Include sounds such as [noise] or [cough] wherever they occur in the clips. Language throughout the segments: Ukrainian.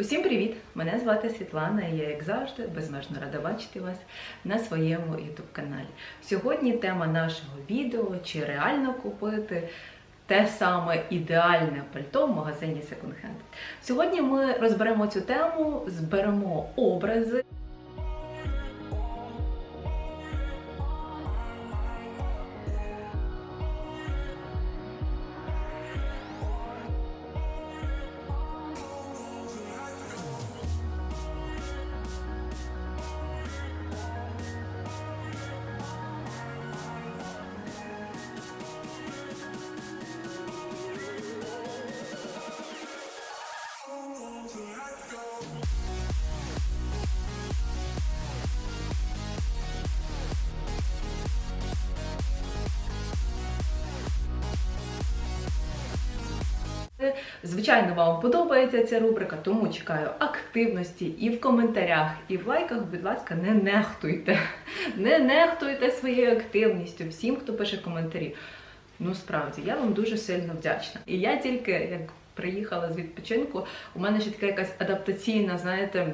Усім привіт! Мене звати Світлана і я, як завжди, безмежно рада бачити вас на своєму youtube каналі. Сьогодні тема нашого відео чи реально купити те саме ідеальне пальто в магазині Second Hand. Сьогодні ми розберемо цю тему, зберемо образи. Звичайно, вам подобається ця рубрика, тому чекаю активності і в коментарях, і в лайках. Будь ласка, не нехтуйте. Не нехтуйте своєю активністю всім, хто пише коментарі. Ну, справді, я вам дуже сильно вдячна. І я тільки як приїхала з відпочинку, у мене ще така якась адаптаційна, знаєте.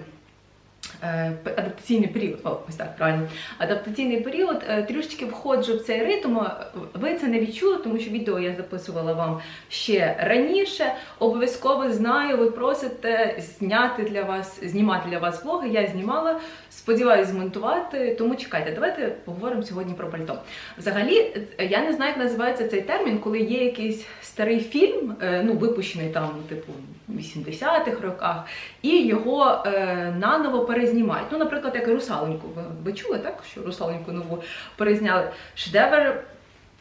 Е, Адаптаційний період, о, ось так правильно. Адаптаційний період е, трішечки входжу в цей ритм. е, Ви це не відчули, тому що відео я записувала вам ще раніше. Обов'язково знаю, ви просите зняти для вас, знімати для вас влоги. Я знімала, сподіваюся, змонтувати. Тому чекайте, давайте поговоримо сьогодні про пальто. Взагалі, я не знаю, як називається цей термін, коли є якийсь старий фільм, ну випущений там, типу, в 80-х роках, і його е, наново перезнімають. Ну, наприклад, як і русаленьку. Ви, ви чули так, що русаленьку нову перезняли? Шедевр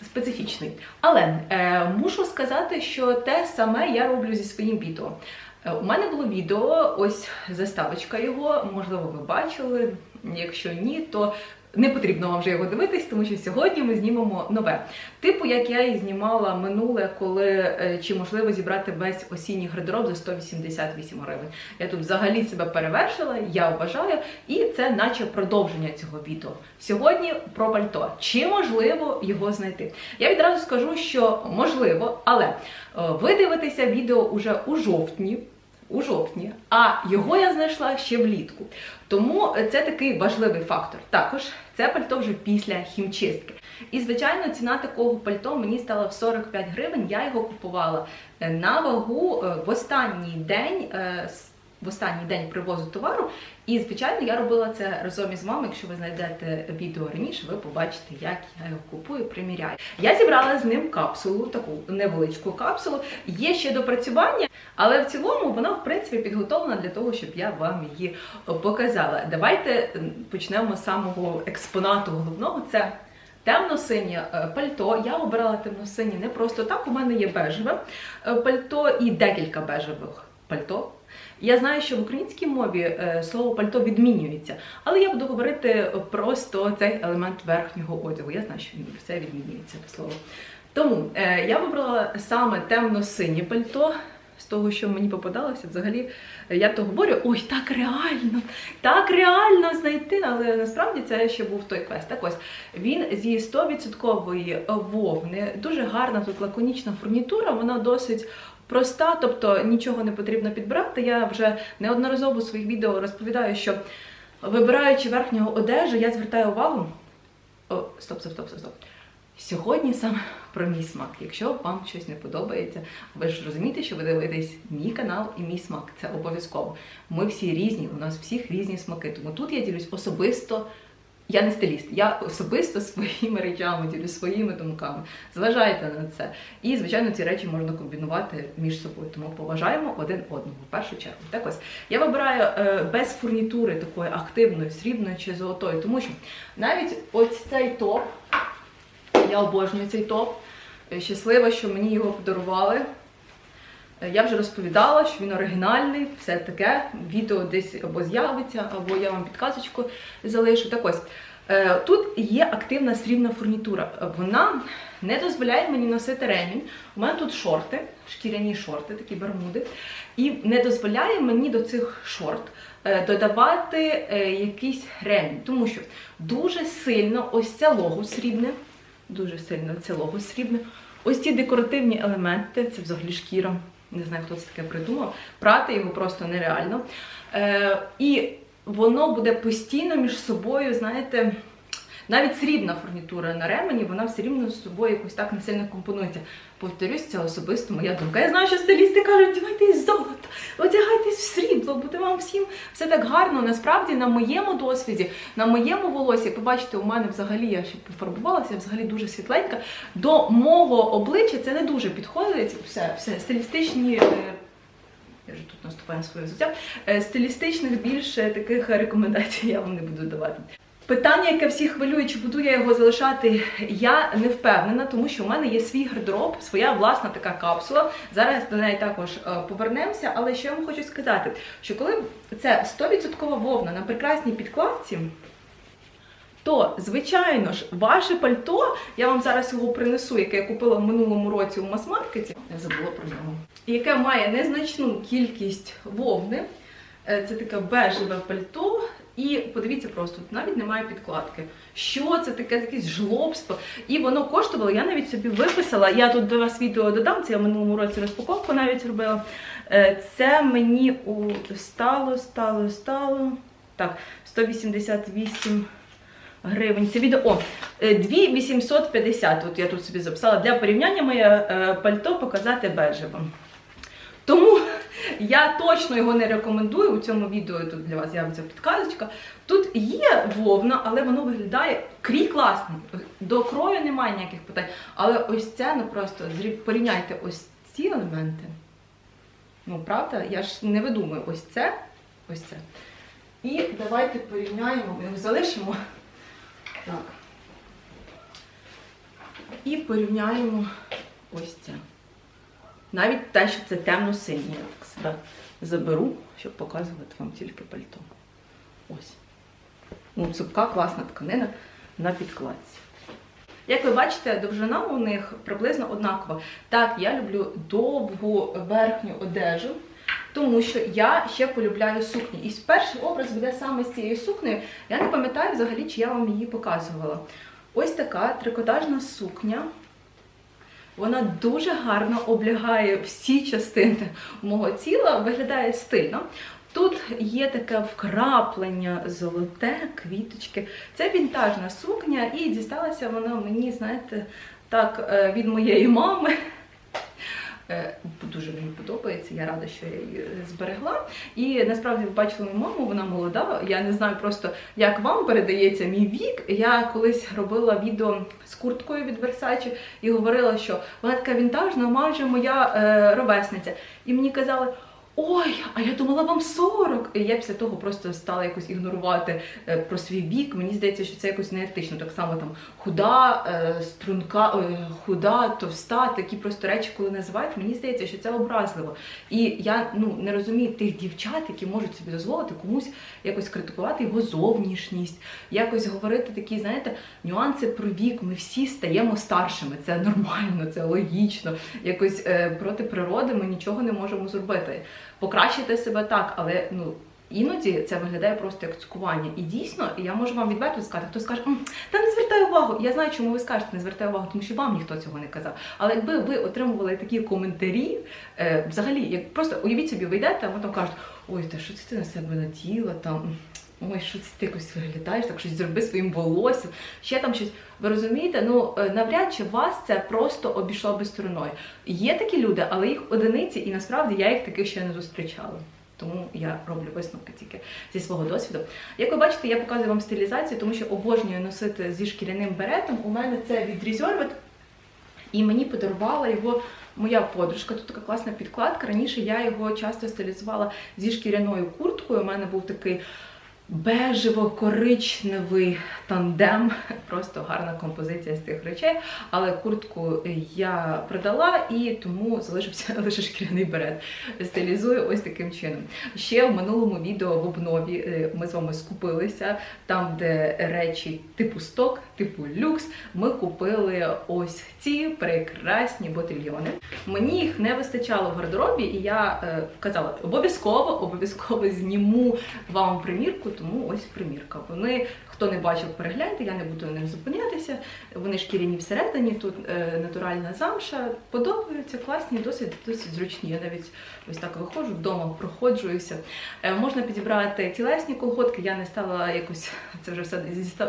специфічний. Але е, мушу сказати, що те саме я роблю зі своїм відео. Е, У мене було відео, ось заставочка його, можливо, ви бачили. Якщо ні, то не потрібно вам вже його дивитись, тому що сьогодні ми знімемо нове. Типу, як я і знімала минуле, коли е, чи можливо зібрати весь осінній гардероб за 188 гривень. Я тут взагалі себе перевершила, я вважаю, і це наче продовження цього відео. Сьогодні про пальто. Чи можливо його знайти? Я відразу скажу, що можливо, але е, ви дивитеся відео уже у жовтні. У жовтні, а його я знайшла ще влітку. Тому це такий важливий фактор. Також це пальто вже після хімчистки. І, звичайно, ціна такого пальто мені стала в 45 гривень. Я його купувала е, на вагу е, в останній день. е, с- В останній день привозу товару, і звичайно, я робила це разом із вами. Якщо ви знайдете відео раніше, ви побачите, як я його купую, приміряю. Я зібрала з ним капсулу, таку невеличку капсулу. Є ще допрацювання, але в цілому вона в принципі підготовлена для того, щоб я вам її показала. Давайте почнемо з самого експонату головного. Це Темно-синє е, пальто. Я обирала темно-синє не просто так. У мене є бежеве е, пальто і декілька бежевих пальто. Я знаю, що в українській мові е, слово пальто відмінюється, але я буду говорити просто цей елемент верхнього одягу. Я знаю, що все відмінюється це слово. Тому е, я вибрала саме темно-синє пальто. З того, що мені попадалося, взагалі е, я то говорю, ой, так реально, так реально знайти. Але насправді це ще був той квест. Так ось він зі 100% вовни, дуже гарна тут лаконічна фурнітура, вона досить проста, тобто нічого не потрібно підбирати. Я вже неодноразово у своїх відео розповідаю, що вибираючи верхнього одежу, я звертаю увагу. О, стоп, стоп, стоп, стоп, стоп. Сьогодні саме про мій смак. Якщо вам щось не подобається, ви ж розумієте, що ви дивитесь мій канал і мій смак. Це обов'язково. Ми всі різні, у нас всіх різні смаки. Тому тут я ділюсь особисто. Я не стиліст, я особисто своїми речами ділюсь своїми думками. Зважайте на це. І, звичайно, ці речі можна комбінувати між собою. Тому поважаємо один одного в першу чергу. Так ось я вибираю е, без фурнітури такої активної, срібної чи золотої, тому що навіть ось цей топ, я обожнюю цей топ. Е, Щаслива, що мені його подарували. Е, Я вже розповідала, що він оригінальний, все таке. Відео десь або з'явиться, або я вам підказочку залишу. Так ось е, тут є активна срібна фурнітура. Вона не дозволяє мені носити ремінь. У мене тут шорти, шкіряні шорти, такі бермуди, і не дозволяє мені до цих шорт е, додавати якийсь ремінь, тому що дуже сильно ось це лого срібне, дуже сильно це лого срібне. Ось ці декоративні елементи, це взагалі шкіра. Не знаю, хто це таке придумав. Прати його просто нереально. Е, і воно буде постійно між собою, знаєте. Навіть срібна фурнітура на ремені, вона все рівно з собою якось так не сильно компонується. Повторюсь, це особисто моя думка. Я знаю, що стилісти кажуть, давайте із золота, одягайтесь в срібло, буде вам всім все так гарно. Насправді, на моєму досвіді, на моєму волосі, побачите, у мене взагалі я ще пофарбувалася, я взагалі дуже світленька. До мого обличчя це не дуже підходить. Все, все стилістичні. е, Я вже тут наступаю на своє взуття. Е, Стилістичних більше таких рекомендацій я вам не буду давати. Питання, яке всіх хвилює, чи буду я його залишати, я не впевнена, тому що у мене є свій гардероб, своя власна така капсула. Зараз до неї також е, повернемося. Але що я вам хочу сказати, що коли це 100% вовна на прекрасній підкладці, то, звичайно ж, ваше пальто, я вам зараз його принесу, яке я купила в минулому році у мас-маркеті, я забула про нього, яке має незначну кількість вовни. Е, Це таке бежеве пальто. І подивіться просто, тут навіть немає підкладки. Що це таке, якесь жлобство? І воно коштувало, я навіть собі виписала. Я тут до вас відео додам, це я в минулому році розпаковку навіть робила. Е, Це мені у стало, стало, стало. Так, 188 гривень. Це відео. О, е, 2850. От я тут собі записала для порівняння моє е, пальто показати бежевим. Тому я точно його не рекомендую у цьому відео. Тут для вас з'явиться підказочка. Тут є вовна, але воно виглядає крій класний. До крою немає ніяких питань. Але ось це ну просто порівняйте ось ці елементи. Ну, правда, я ж не видумую ось це, ось це. І давайте порівняємо, ми його залишимо. Так. І порівняємо ось це. Навіть те, що це темно-синє, я так себе заберу, щоб показувати вам тільки пальто. Ось. Ну, цупка, класна тканина на підкладці. Як ви бачите, довжина у них приблизно однакова. Так, я люблю довгу верхню одежу, тому що я ще полюбляю сукні. І перший образ буде саме з цією сукнею. Я не пам'ятаю взагалі, чи я вам її показувала. Ось така трикотажна сукня. Вона дуже гарно облягає всі частини мого тіла, виглядає стильно. Тут є таке вкраплення золоте, квіточки. Це вінтажна сукня, і дісталася вона мені, знаєте, так, е, від моєї мами. Е, Дуже мені подобається, я рада, що я її зберегла. І насправді ви бачили мою маму, вона молода. Я не знаю просто, як вам передається мій вік. Я колись робила відео з курткою від Versace і говорила, що вона така вінтажна, майже моя е, ровесниця. І мені казали. Ой, а я думала вам 40. І я після того просто стала якось ігнорувати е, про свій вік. Мені здається, що це якось неетично. Так само там худа, е, струнка, е, худа, товста, такі просто речі, коли називають, мені здається, що це образливо. І я ну не розумію тих дівчат, які можуть собі дозволити комусь якось критикувати його зовнішність, якось говорити такі, знаєте, нюанси про вік. Ми всі стаємо старшими. Це нормально, це логічно. Якось проти природи ми нічого не можемо зробити. Покращити себе так, але ну. Іноді це виглядає просто як цькування. І дійсно, я можу вам відверто сказати, хто скаже, та не звертай увагу. Я знаю, чому ви скажете, не звертай увагу, тому що вам ніхто цього не казав. Але якби ви отримували такі коментарі, е, взагалі, як просто уявіть собі, ви йдете, а ви там кажуть, ой, та що це ти на себе натіла там. Ой, що це ти якось виглядаєш, так щось зроби своїм волоссям, ще там щось. Ви розумієте? Ну е, навряд чи вас це просто обійшло би стороною. Є такі люди, але їх одиниці, і насправді я їх таких ще не зустрічала. Тому я роблю висновки тільки зі свого досвіду. Як ви бачите, я показую вам стилізацію, тому що обожнюю носити зі шкіряним беретом. У мене це від Reserved, і мені подарувала його моя подружка. Тут така класна підкладка. Раніше я його часто стилізувала зі шкіряною курткою. У мене був такий бежево-коричневий тандем. Просто гарна композиція з цих речей. Але куртку я продала і тому залишився [laughs] лише шкіряний берет. Стилізую ось таким чином. Ще в минулому відео в обнові е, ми з вами скупилися там, де речі типу сток, типу люкс. Ми купили ось ці прекрасні ботильйони. Мені їх не вистачало в гардеробі, і я е, казала, обов'язково, обов'язково зніму вам примірку, тому ось примірка. Вони Хто не бачив, перегляньте, я не буду на них зупинятися. Вони шкіряні всередині, тут е, натуральна замша. Подобаються, класні, досить досить зручні. Я навіть ось так виходжу, вдома проходжуюся. Е, можна підібрати тілесні колготки, я не стала якось це вже все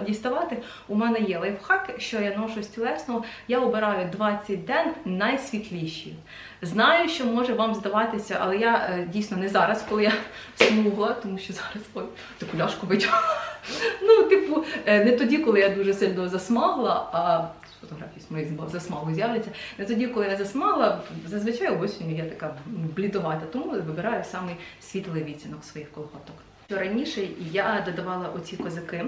діставати. У мене є лайфхак, що я ношу з тілесного. Я обираю 20 ден найсвітліші. Знаю, що може вам здаватися, але я е, дійсно не зараз, коли я [laughs] смугла, тому що зараз ой, таку ляшку витягла. Ну, типу, е, не тоді, коли я дуже сильно засмагла, а з фотографії з моїх засмагу з'являться. Не тоді, коли я засмагла, зазвичай осінню я така блідовата, тому вибираю самий світлий відтінок своїх колготок. Раніше я додавала оці козаки.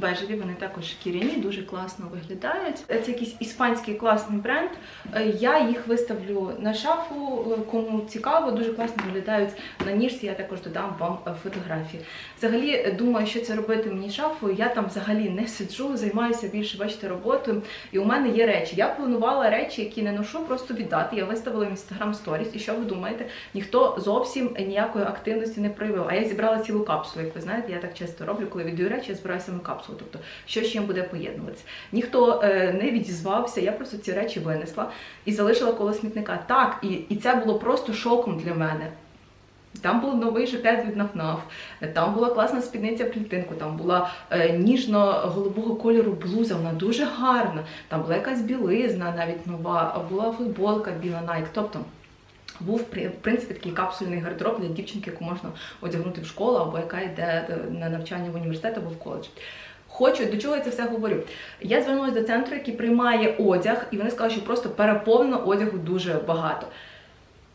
Бежеві, вони також шкіряні, дуже класно виглядають. Це якийсь іспанський класний бренд. Е, Я їх виставлю на шафу. е, Кому цікаво, дуже класно виглядають на ніжці. Я також додам вам фотографії. Взагалі е, думаю, що це робити мені шафою. Я там взагалі не сиджу, займаюся більше, бачите, роботою. І у мене є речі. Я планувала речі, які не ношу, просто віддати. Я виставила в інстаграм сторіс. І що ви думаєте? Ніхто зовсім ніякої активності не проявив. А я зібрала цілу капсулу. Як ви знаєте, я так часто роблю, коли віддаю речі, я збираю саме капсулу. Тобто, що з чим буде поєднуватися. Ніхто е, не відізвався. Я просто ці речі винесла і залишила коло смітника. Так, і, і це було просто шоком для мене. Там був новий жакет від Нафнаф, там була класна спідниця в клітинку, там була е, ніжно-голубого кольору блуза, вона дуже гарна. Там була якась білизна, навіть нова, була футболка біла Nike. Тобто був в принципі такий капсульний гардероб для дівчинки, яку можна одягнути в школу або яка йде е, на навчання в університет або в коледж. Хочу, до чого я це все говорю? Я звернулася до центру, який приймає одяг, і вони сказали, що просто переповнено одягу дуже багато.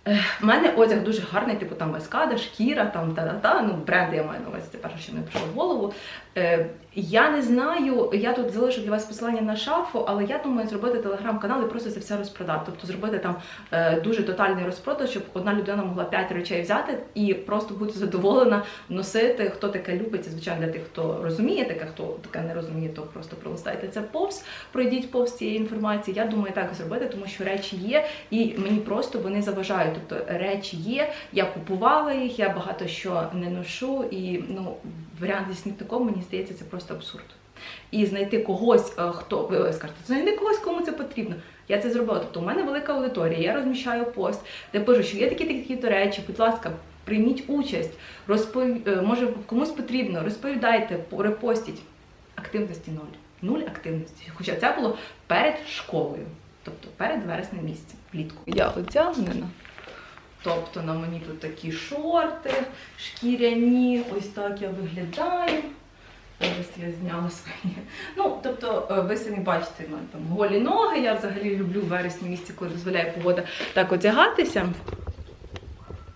У мене одяг дуже гарний, типу там ескада, шкіра, там та-та-та. Ну, бренди я маю на увазі, це перше, що мені прийшло в голову. Е, я не знаю, я тут залишу для вас посилання на шафу, але я думаю зробити телеграм-канал і просто це все розпродати. Тобто зробити там е, дуже тотальний розпродаж, щоб одна людина могла 5 речей взяти і просто бути задоволена носити. Хто таке любить, звичайно, для тих, хто розуміє таке, хто таке не розуміє, то просто пролистайте це повз, пройдіть повз цієї інформації. Я думаю, так зробити, тому що речі є, і мені просто вони заважають. Тобто речі є, я купувала їх, я багато що не ношу, і ну варіант зі смітником, мені здається, це просто абсурд. І знайти когось, е, хто ви скажете, знайти когось, кому це потрібно. Я це зробила. Тобто, у мене велика аудиторія, я розміщаю пост, де пишу, що є такі такі такі речі, будь ласка, прийміть участь, розпов... е, може комусь потрібно, розповідайте, репостіть. Активності нуль. Нуль активності. Хоча це було перед школою, тобто перед вереснем місяцем, влітку. Я одягнена. Тобто на мені тут такі шорти шкіряні, ось так я виглядаю. Зараз я зняла свої. Ну, тобто, е, ви самі бачите, там голі ноги. Я взагалі люблю вересні місці, коли дозволяє погода так одягатися.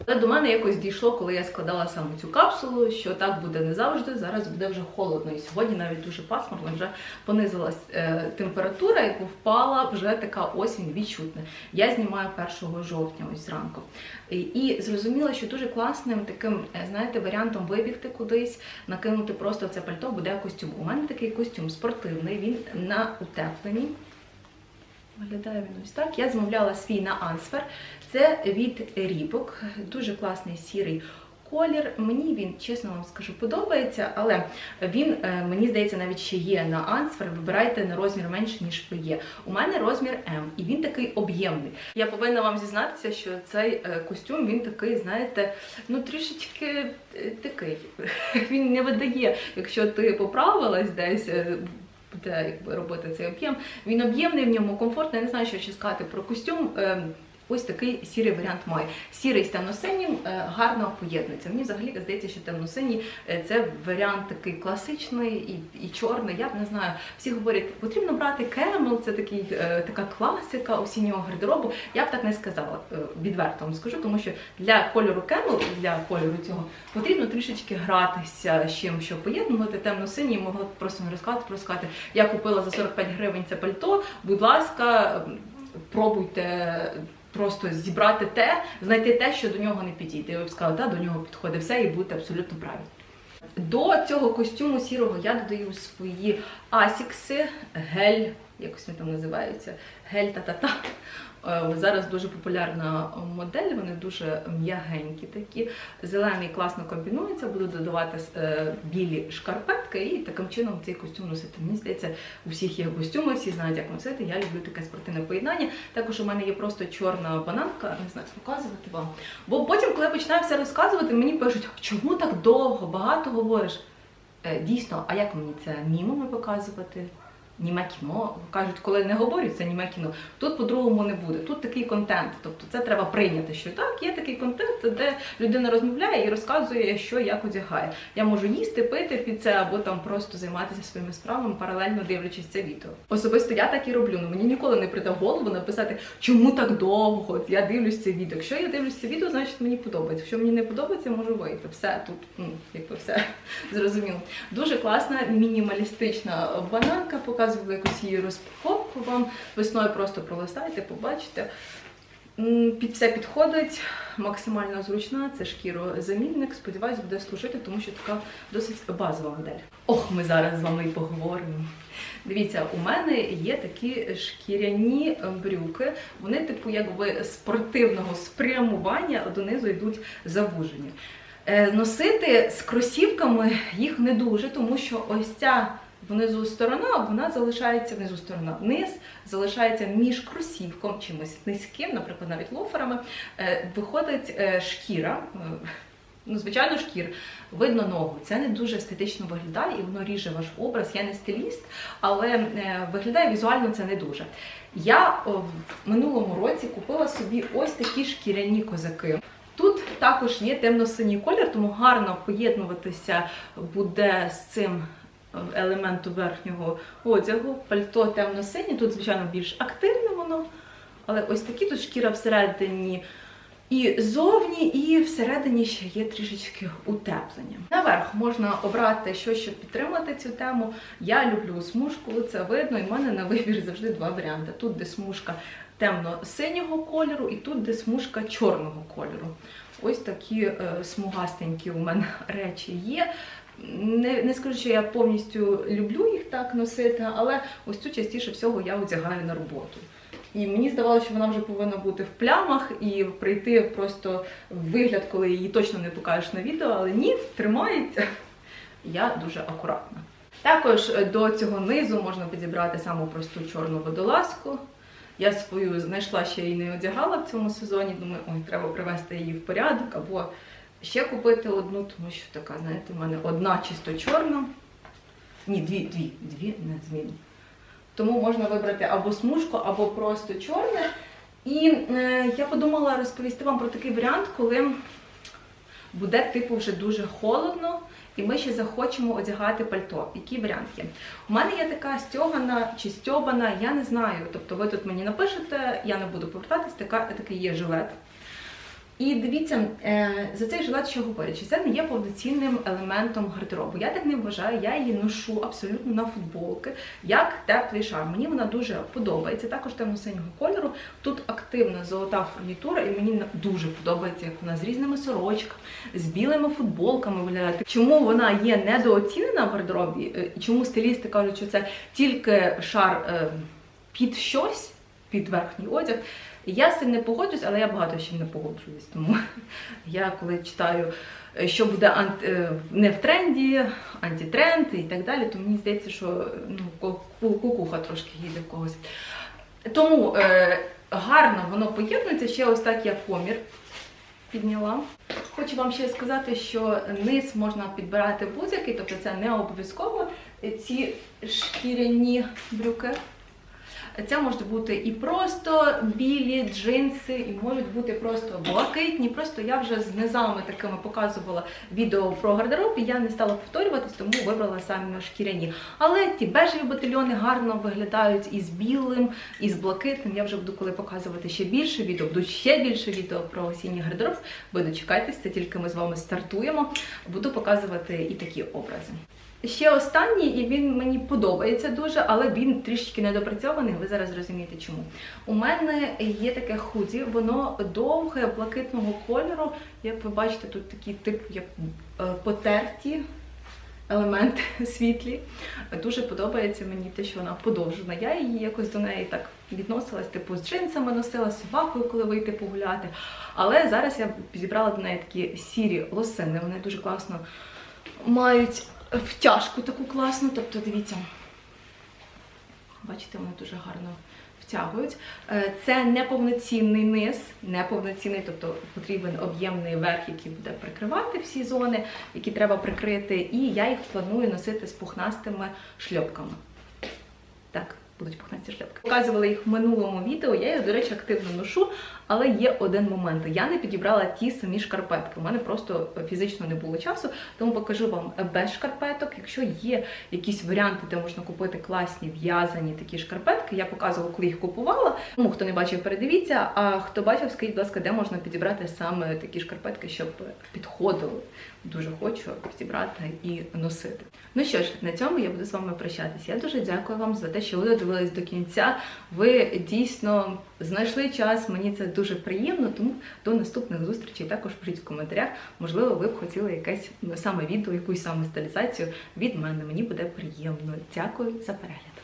Але до мене якось дійшло, коли я складала саме цю капсулу, що так буде не завжди. Зараз буде вже холодно. І сьогодні навіть дуже пасмурно, вже понизилась е, температура, і впала вже така осінь відчутна. Я знімаю 1 жовтня, ось зранку. І, і зрозуміла, що дуже класним таким, е, знаєте, варіантом вибігти кудись, накинути просто це пальто, буде костюм. У мене такий костюм спортивний, він на утепленні. Виглядає він ось так. Я замовляла свій на Ансфер. Це від Рібок. Дуже класний сірий колір. Мені він, чесно вам скажу, подобається, але він, е, мені здається, навіть ще є на Ансфер. Вибирайте на розмір менше, ніж ви є. У мене розмір М, і він такий об'ємний. Я повинна вам зізнатися, що цей е, костюм він такий, знаєте, ну трішечки е, такий. [laughs] Він не видає, якщо ти поправилась десь. Буде якби робити цей об'єм. Він об'ємний в ньому комфортний. Я не знаю, що ще сказати про костюм. Ось такий сірий варіант має. Сірий з темно-синім е, гарно поєднується. Мені взагалі здається, що темно-синій е, це варіант такий класичний і, і чорний. Я б не знаю. Всі говорять, потрібно брати кемел, це такий, е, така класика осіннього гардеробу. Я б так не сказала, відверто вам скажу, тому що для кольору кемел, для кольору цього потрібно трішечки гратися з чим, що поєднувати. Темно-синій могла б просто не розказати, просто сказати, я купила за 45 гривень це пальто. Будь ласка, пробуйте просто зібрати те, знайти те, що до нього не підійде. І ви б сказали, так, до нього підходить все, і будете абсолютно праві. До цього костюму сірого я додаю свої асікси, гель, якось вони там називаються, гель та-та-та. Е, Зараз дуже популярна модель, вони дуже м'ягенькі такі. Зелений класно комбінується, буду додавати е, білі шкарпетки і таким чином цей костюм носити. Мені здається, у всіх є костюми, всі знають, як носити. Я люблю таке спортивне поєднання. Також у мене є просто чорна бананка, не знаю, показувати вам. Бо потім, коли я починаю все розказувати, мені пишуть, чому так довго, багато говориш. Е, Дійсно, а як мені це мімами показувати? Німе кіно кажуть, коли не говорять, це німе кіно. Тут по-другому не буде. Тут такий контент. Тобто це треба прийняти, що так, є такий контент, де людина розмовляє і розказує, що як одягає. Я можу їсти, пити під це або там просто займатися своїми справами, паралельно дивлячись це відео. Особисто я так і роблю. Ну мені ніколи не прийде в голову написати, чому так довго. Я дивлюсь це відео. Якщо я дивлюсь це відео, значить мені подобається. Якщо мені не подобається, можу вийти. Все тут, ну якби все [laughs] зрозуміло. Дуже класна мінімалістична бананка. Показую якусь її розпаковку вам. Весною просто пролистайте, побачите. Під все підходить, максимально зручна, це шкірозамінник. Сподіваюсь, буде служити, тому що така досить базова модель. Ох, ми зараз з вами і поговоримо. Дивіться, у мене є такі шкіряні брюки. Вони, типу, якби спортивного спрямування донизу йдуть завужені. Е, Носити з кросівками їх не дуже, тому що ось ця внизу сторона, вона залишається внизу сторона. Низ залишається між кросівком, чимось низьким, наприклад, навіть лоферами. Е, Виходить е, шкіра. е, Ну, звичайно, шкір, видно ногу. Це не дуже естетично виглядає і воно ріже ваш образ. Я не стиліст, але виглядає візуально це не дуже. Я в минулому році купила собі ось такі шкіряні козаки. Тут також є темно-синій колір, тому гарно поєднуватися буде з цим елементу верхнього одягу. Пальто темно-синє, тут, звичайно, більш активне воно, але ось такі тут шкіра всередині. І зовні, і всередині ще є трішечки утеплення. Наверх можна обрати щось, щоб підтримати цю тему. Я люблю смужку, це видно, і в мене на вибір завжди два варіанти. Тут де смужка темно-синього кольору, і тут де смужка чорного кольору. Ось такі е, смугастенькі у мене [laughs] речі є. Не, не скажу, що я повністю люблю їх так носити, але ось цю частіше всього я одягаю на роботу. І мені здавалося, що вона вже повинна бути в плямах і прийти просто в вигляд, коли її точно не покажеш на відео, але ні, тримається. Я дуже акуратна. Також е, до цього низу можна підібрати саму просту чорну водолазку. Я свою знайшла, ще її не одягала в цьому сезоні. Думаю, ой, треба привести її в порядок або ще купити одну, тому що така, знаєте, в мене одна чисто чорна. Ні, дві, дві, дві не змінні. Тому можна вибрати або смужку, або просто чорне. І е, я подумала розповісти вам про такий варіант, коли буде типу вже дуже холодно, і ми ще захочемо одягати пальто. Який варіант є? У мене є така стьогана чи стьобана, я не знаю. Тобто ви тут мені напишете, я не буду повертатись, така, такий є жилет. І дивіться, е, за цей жилет що говорять, що це не є повноцінним елементом гардеробу. Я так не вважаю, я її ношу абсолютно на футболки, як теплий шар. Мені вона дуже подобається, також темно-синього кольору. Тут активна золота фурнітура, і мені дуже подобається, як вона з різними сорочками, з білими футболками виглядає. Чому вона є недооцінена в гардеробі? е, чому стилісти кажуть, що це тільки шар е, під щось, під верхній одяг? Я з цим не погоджуюсь, але я багато з чим не погоджуюсь. Тому [laughs] я коли читаю, е, що буде анти, е, не в тренді, антитренд і так далі, то мені здається, що ну, ку- ку- кукуха трошки їде в когось. Тому е, гарно воно поєднується. Ще ось так я комір підняла. Хочу вам ще сказати, що низ можна підбирати будь-який, тобто це не обов'язково ці шкіряні брюки. Це можуть бути і просто білі джинси, і можуть бути просто блакитні. Просто я вже з низами такими показувала відео про гардероб, і я не стала повторюватись, тому вибрала саме шкіряні. Але ті бежеві батальйони гарно виглядають і з білим, і з блакитним. Я вже буду коли показувати ще більше відео, буду ще більше відео про осінній гардероб. Ви дочекайтесь, це тільки ми з вами стартуємо. Буду показувати і такі образи. Ще останній, і він мені подобається дуже, але він трішки недопрацьований. Ви зараз зрозумієте чому. У мене є таке худі, воно довге, блакитного кольору. Як ви бачите, тут такі типу як е, потерті елементи [laughs] світлі. Дуже подобається мені те, що вона подовжена. Я її якось до неї так відносилась, типу, з джинсами носила, собакою, коли вийти погуляти. Але зараз я підібрала до неї такі сірі лосини. Вони дуже класно мають втяжку таку класну. Тобто, дивіться, бачите, вони дуже гарно втягують. Е, Це неповноцінний низ, неповноцінний, тобто потрібен об'ємний верх, який буде прикривати всі зони, які треба прикрити. І я їх планую носити з пухнастими шльопками. Так, будуть пухнасті шльопки. Показувала їх в минулому відео. Я їх, до речі, активно ношу, але є один момент. Я не підібрала ті самі шкарпетки. У мене просто фізично не було часу, тому покажу вам без шкарпеток. Якщо є якісь варіанти, де можна купити класні в'язані такі шкарпетки, я показувала, коли їх купувала. Ну, хто не бачив, передивіться. А хто бачив, скажіть, будь ласка, де можна підібрати саме такі шкарпетки, щоб підходили. Дуже хочу підібрати і носити. Ну що ж, на цьому я буду з вами прощатися. Я дуже дякую вам за те, що ви додивились до кінця. Ви дійсно знайшли час. Мені це дуже приємно. Тому до наступних зустрічей також пишіть в коментарях. Можливо, ви б хотіли якесь саме відео, якусь саме стилізацію від мене. Мені буде приємно. Дякую за перегляд.